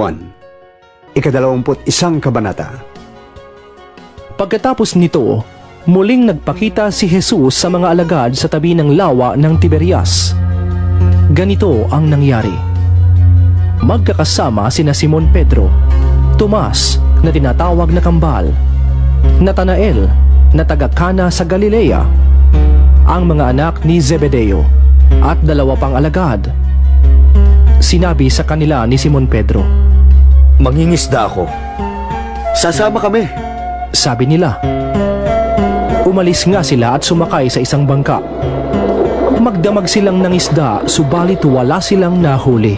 Juan, ikadalawamput isang kabanata. Pagkatapos nito, muling nagpakita si Jesus sa mga alagad sa tabi ng lawa ng Tiberias. Ganito ang nangyari. Magkakasama sina Simon Pedro, Tomas na tinatawag na kambal, Natanael na taga-Kana sa Galilea, ang mga anak ni Zebedeo at dalawa pang alagad. Sinabi sa kanila ni Simon Pedro, Mangingisda ako. Sasama kami. Sabi nila. Umalis nga sila at sumakay sa isang bangka. Magdamag silang ng isda, subalit wala silang nahuli.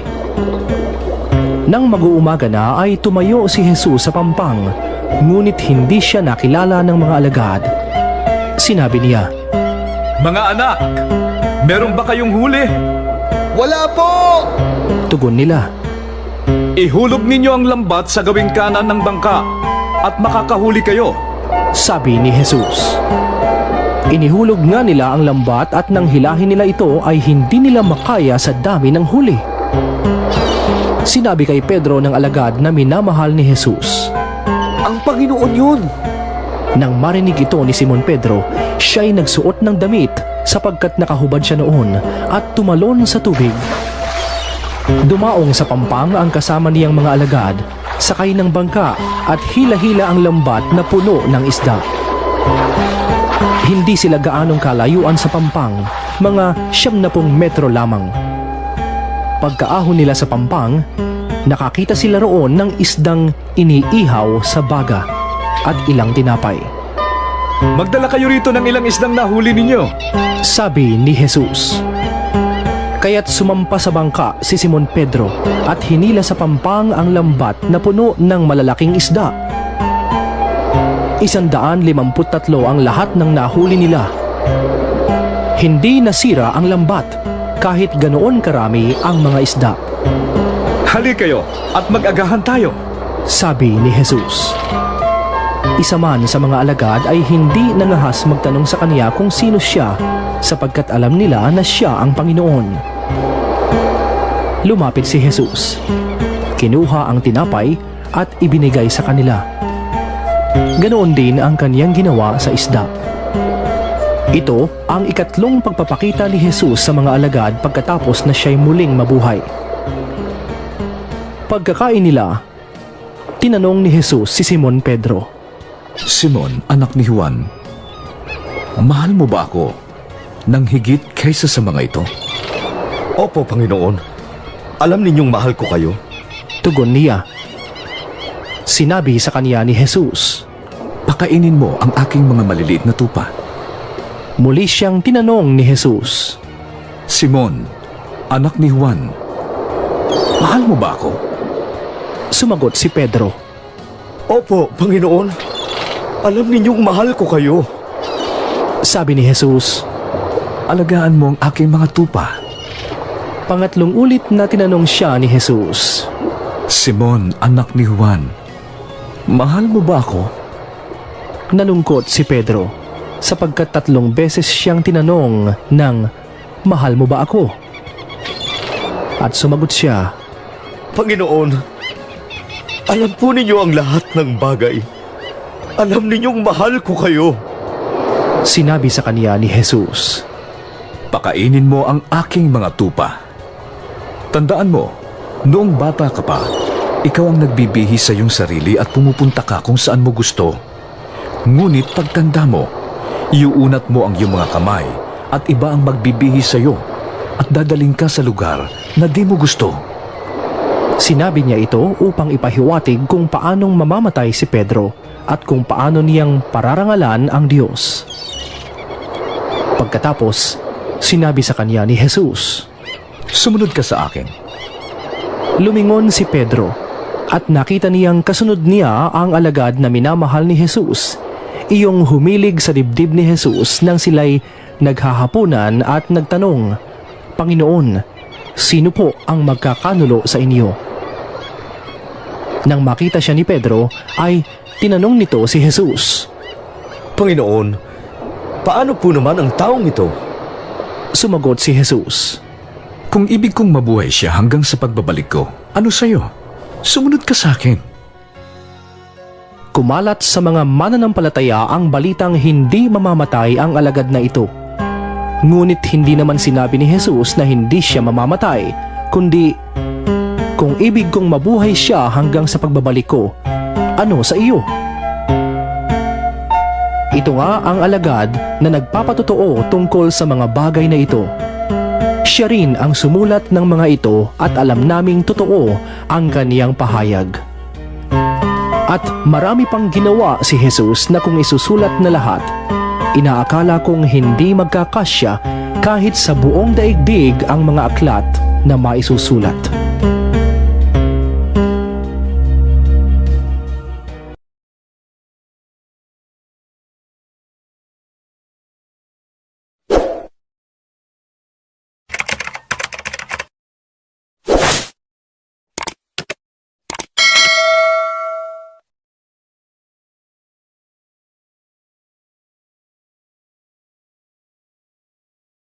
Nang mag-uumaga na ay tumayo si Jesus sa pampang, ngunit hindi siya nakilala ng mga alagad. Sinabi niya, Mga anak, meron ba kayong huli? Wala po! Tugon nila, Ihulog ninyo ang lambat sa gawing kanan ng bangka at makakahuli kayo. sabi ni Jesus. Inihulog nga nila ang lambat at nang hilahin nila ito ay hindi nila makaya sa dami ng huli. Sinabi kay Pedro ng alagad na minamahal ni Jesus. Ang Panginoon yun! Nang marinig ito ni Simon Pedro, siya'y nagsuot ng damit sapagkat nakahubad siya noon at tumalon sa tubig. Dumaong sa pampang ang kasama niyang mga alagad, sakay ng bangka at hila-hila ang lambat na puno ng isda. Hindi sila gaanong kalayuan sa pampang, mga siyam na pong metro lamang. Pagkaahon nila sa pampang, nakakita sila roon ng isdang iniihaw sa baga at ilang tinapay. Magdala kayo rito ng ilang isdang nahuli ninyo. Sabi ni Jesus. Kaya't sumampa sa bangka si Simon Pedro at hinila sa pampang ang lambat na puno ng malalaking isda. Isandaan limamput tatlo ang lahat ng nahuli nila. Hindi nasira ang lambat kahit ganoon karami ang mga isda. Hali kayo at mag-agahan tayo. Sabi ni Jesus. Isa man sa mga alagad ay hindi nangahas magtanong sa kanya kung sino siya sapagkat alam nila na siya ang Panginoon. Lumapit si Jesus. Kinuha ang tinapay at ibinigay sa kanila. Ganoon din ang kaniyang ginawa sa isda. Ito ang ikatlong pagpapakita ni Jesus sa mga alagad pagkatapos na siya'y muling mabuhay. Pagkakain nila, tinanong ni Jesus si Simon Pedro. Simon, anak ni Juan, mahal mo ba ako nang higit kaysa sa mga ito? Opo, Panginoon. Alam ninyong mahal ko kayo. Tugon niya. Sinabi sa kanya ni Jesus. Pakainin mo ang aking mga maliliit na tupa. Muli siyang tinanong ni Jesus. Simon, anak ni Juan, mahal mo ba ako? Sumagot si Pedro. Opo, Panginoon. Alam ninyong mahal ko kayo. Sabi ni Jesus. Alagaan mo ang aking mga tupa. Pangatlong ulit na tinanong siya ni Jesus. Simon, anak ni Juan, mahal mo ba ako? Nalungkot si Pedro sapagkat tatlong beses siyang tinanong ng mahal mo ba ako? At sumagot siya, Panginoon, alam po ninyo ang lahat ng bagay. Alam ninyong mahal ko kayo. sinabi sa kanya ni Jesus. Pakainin mo ang aking mga tupa. Tandaan mo, noong bata ka pa, ikaw ang nagbibihi sa iyong sarili at pumupunta ka kung saan mo gusto. Ngunit pagtanda mo, iuunat mo ang iyong mga kamay at iba ang magbibihi sa iyo at dadaling ka sa lugar na di mo gusto. Sinabi niya ito upang ipahiwatig kung paanong mamamatay si Pedro at kung paano niyang pararangalan ang Diyos. Pagkatapos, sinabi sa kanya ni Jesus, Sumunod ka sa akin. Lumingon si Pedro at nakita niyang kasunod niya ang alagad na minamahal ni Jesus, iyong humilig sa dibdib ni Jesus nang sila'y naghahapunan at nagtanong, Panginoon, sino po ang magkakanulo sa inyo? Nang makita siya ni Pedro, ay tinanong nito si Jesus. Panginoon, paano po naman ang taong ito? Sumagot si Jesus. Kung ibig kong mabuhay siya hanggang sa pagbabalik ko, ano sa'yo? Sumunod ka sa akin. Kumalat sa mga mananampalataya ang balitang hindi mamamatay ang alagad na ito. Ngunit hindi naman sinabi ni Jesus na hindi siya mamamatay, kundi kung ibig kong mabuhay siya hanggang sa pagbabalik ko, ano sa iyo? Ito nga ang alagad na nagpapatotoo tungkol sa mga bagay na ito. Siya rin ang sumulat ng mga ito at alam naming totoo ang kaniyang pahayag. At marami pang ginawa si Jesus na kung isusulat na lahat, inaakala kong hindi magkakasya kahit sa buong daigdig ang mga aklat na maisusulat.